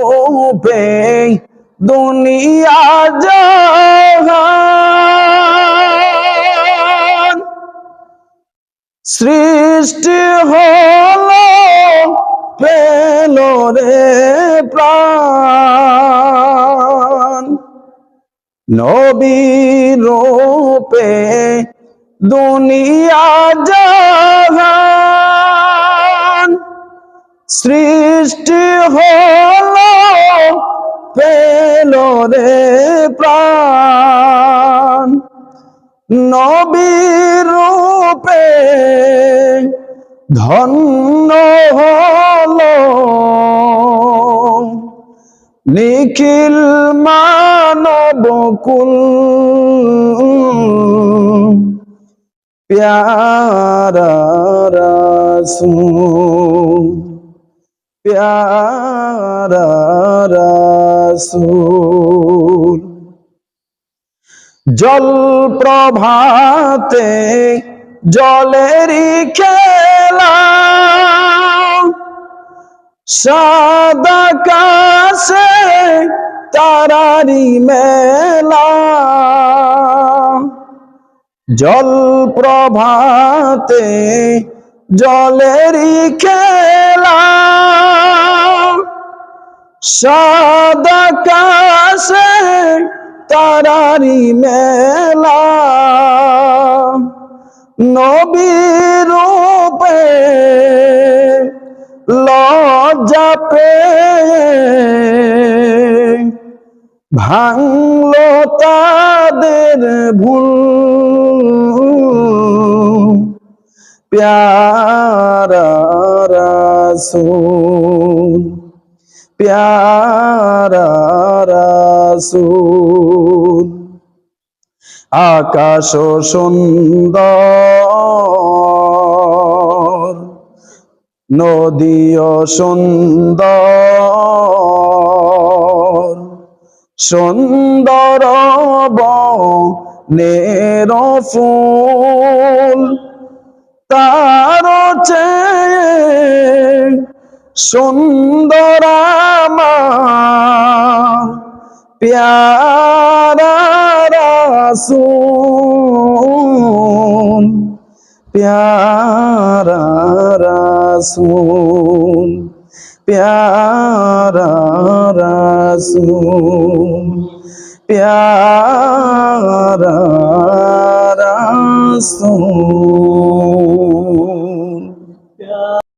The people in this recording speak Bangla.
রূপে দুনিয়া জাহান সৃষ্টি হলো পেল রে প্রাণ। নবী রূপে দুনিয়া জাহান সৃষ্টি হলো পেল রে প্রাণ। নবীর রূপে ধন্য হলো নিখিল মানব কুল। প্যারা রাসূল। প্যারা রাসূল। জল প্রভাতে জলেরই খেলা। সাদা কাশে তারারি মেলা। জল প্রভাতে জলেরই খেলা। সাদা কাশে তারারি মেলা। নবীর রূপে লজ্জা পে ভাঙলো তাদের ভুল। প্যারা রাসূল প্যারা রাসূল। আকাশ সুন্দর নদীও সুন্দর সুন্দর বনের ফুল। তার চেয়ে সুন্দর আমার প্যারা রাসূল প্যারা রাসূল প্যারা রাসূল প্যারা রাসূল।